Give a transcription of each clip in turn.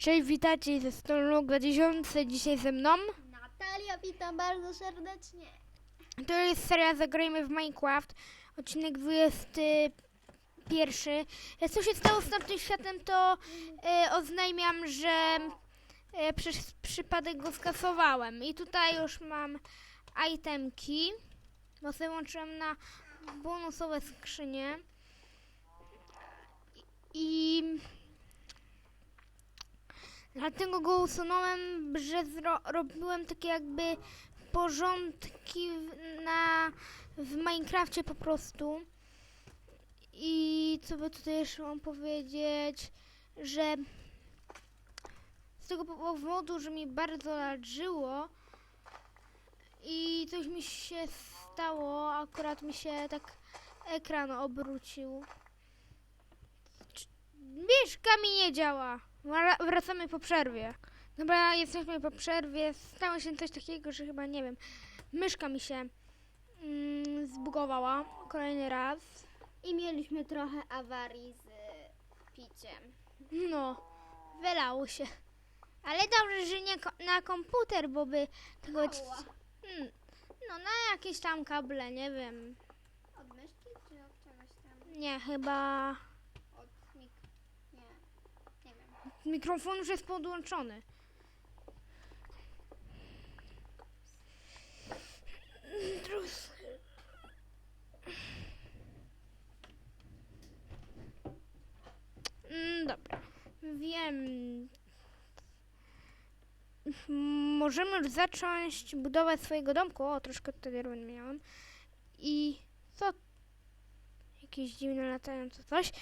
Cześć, witajcie ze strony 2000 dzisiaj ze mną. Natalia, witam bardzo serdecznie. To jest seria Zagrajmy w Minecraft, odcinek 21. Jak co się stało z tamtym światem, to e, oznajmiam, że e, przez przypadek go skasowałem. I tutaj już mam itemki, bo sobie łączyłem na bonusowe skrzynie. I dlatego go usunąłem, że robiłem takie jakby porządki w- na, w Minecrafcie po prostu. I co by tutaj jeszcze mam powiedzieć, że z tego powodu, że mi bardzo leżyło i coś mi się stało, akurat mi się tak ekran obrócił. Mieszka mi nie działa. Wra- Wracamy po przerwie. Dobra, jesteśmy po przerwie. Stało się coś takiego, że chyba nie wiem. Myszka mi się mm, zbugowała kolejny raz. I mieliśmy trochę awarii z piciem. No, wylało się. Ale dobrze, że nie ko- na komputer, bo by tego. Ała. Mm, no, na jakieś tam kable, nie wiem. Od myszki czy od czegoś tam? Nie, chyba. Od mik... Nie. Nie wiem. Mikrofon już jest podłączony. Drus. Mm, Dobra, wiem. Możemy już zacząć budowę swojego domku. O, troszkę tutaj ruin miałam. I co? Jakieś dziwne latające coś.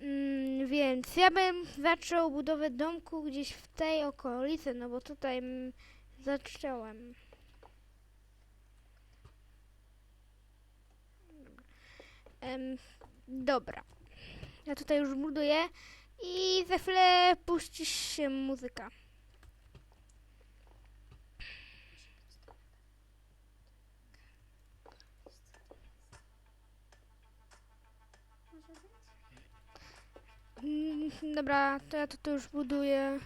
Mm, więc ja bym zaczął budowę domku gdzieś w tej okolicy, no bo tutaj mm, zacząłem. Em, dobra. Ja tutaj już buduję i za chwilę puści się muzyka. Dobra, to ja tutaj już buduję.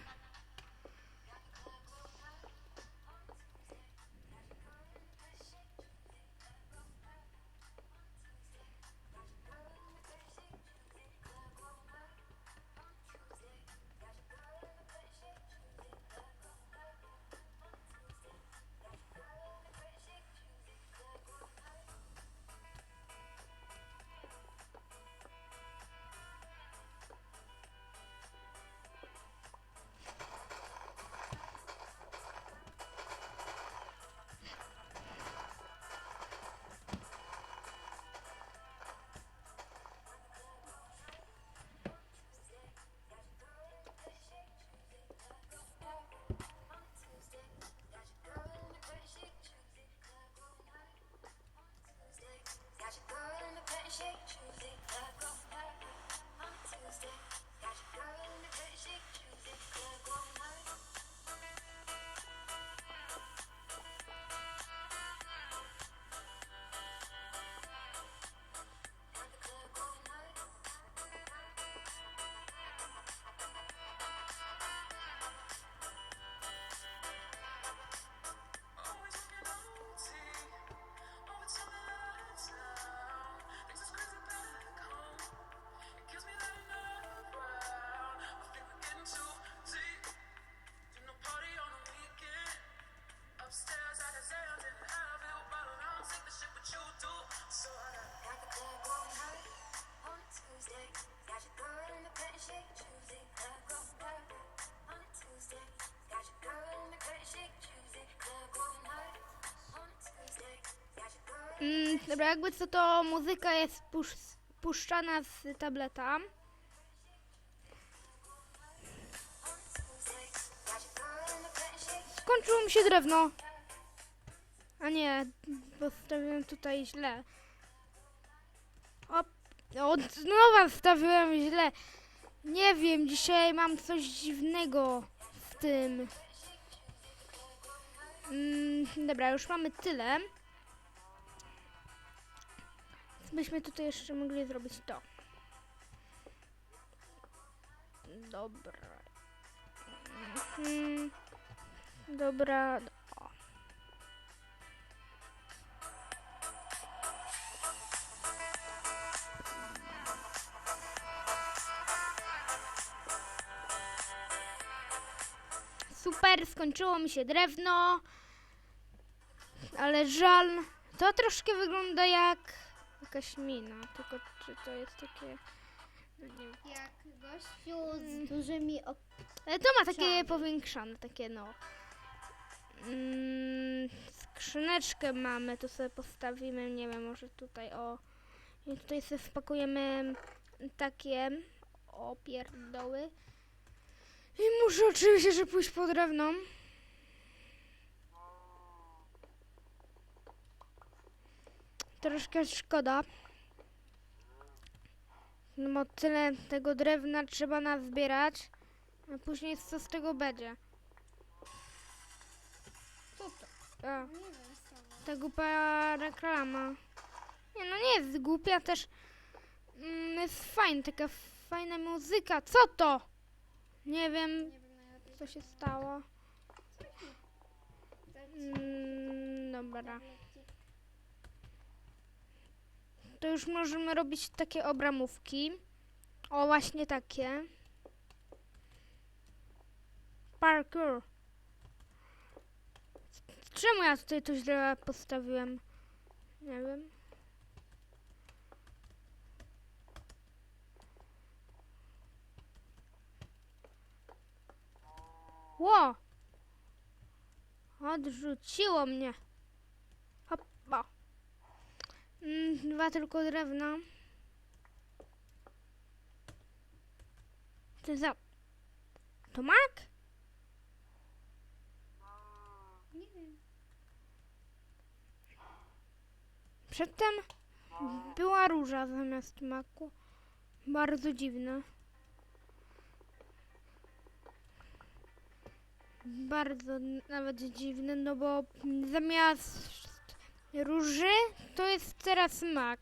Dobra, jakby co to muzyka jest pusz- puszczana z tableta. Skończyło mi się drewno. A nie, postawiłem tutaj źle. Op, od nowa stawiłem źle. Nie wiem, dzisiaj mam coś dziwnego z tym. Mm, dobra, już mamy tyle. Byśmy tutaj jeszcze mogli zrobić to. Dobra. Mm, dobra. O. Super, skończyło mi się drewno. Ale żal. To troszkę wygląda jak jakaś mina, tylko czy to jest takie. No nie wiem. Jak gościu z dużymi ok- Ale to ma takie Czarne. powiększone, takie no. Mm, skrzyneczkę mamy, tu sobie postawimy, nie wiem, może tutaj o. I tutaj sobie wpakujemy takie o pierdoły. I muszę oczywiście, że pójść po drewno. Troszkę szkoda. No bo tyle tego drewna trzeba nazbierać. A później co z tego będzie? Co to? A, Nie ta głupia reklama. Nie no nie jest głupia też. Mm, jest fajna, taka fajna muzyka. Co to? Nie wiem co się stało. Mm, dobra. To już możemy robić takie obramówki. O, właśnie takie. Parkour. Czemu ja tutaj to źle postawiłem? Nie wiem. Ło! Odrzuciło mnie. Hoppa. Mm, dwa tylko drewna. Ty za... To mak? Nie wiem. Przedtem była róża zamiast maku. Bardzo dziwne. Bardzo nawet dziwne, no bo zamiast róży to jest teraz mak.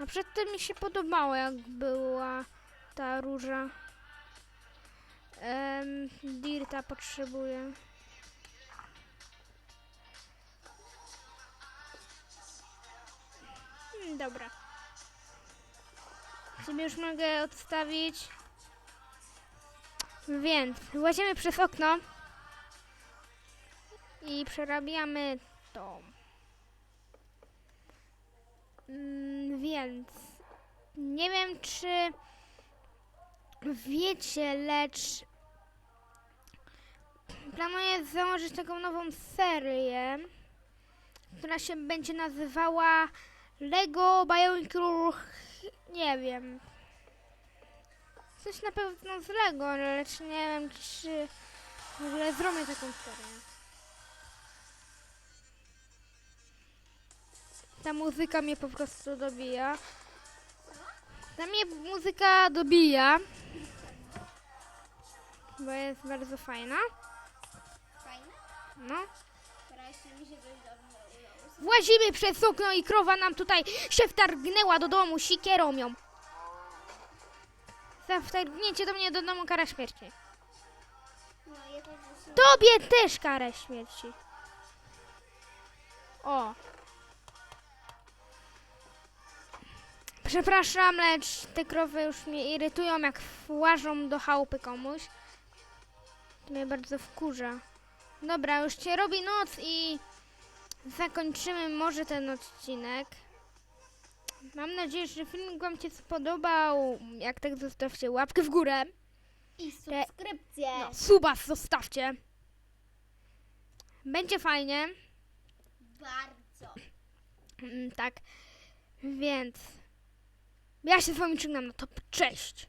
A przedtem mi się podobało, jak była ta róża. Dirta potrzebuję. Mm, Dobra. Sobie już mogę odstawić. Więc łazimy przez okno i przerabiamy to. Mm, Więc nie wiem, czy wiecie, lecz planuję założyć taką nową serię, która się będzie nazywała Lego Bionicure, nie wiem. Coś na pewno z Lego, lecz nie wiem, czy w ogóle zrobię taką serię. Ta muzyka mnie po prostu dobija. Ta mnie muzyka dobija. Bo jest bardzo fajna. Fajne? No. Włazimy przez okno i krowa nam tutaj się wtargnęła do domu sikierą ją. Za wtargnięcie do mnie do domu kara śmierci. No. Tobie też karę śmierci. O. Przepraszam, lecz te krowy już mnie irytują, jak włażą do chałupy komuś. To mnie bardzo wkurza. Dobra, już się robi noc i zakończymy może ten odcinek. Mam nadzieję, że film Wam się spodobał. Jak tak, zostawcie łapkę w górę. I subskrypcje. No, suba zostawcie. Będzie fajnie. Bardzo. Mm, tak. Więc ja się z wami żegnam. No to cześć.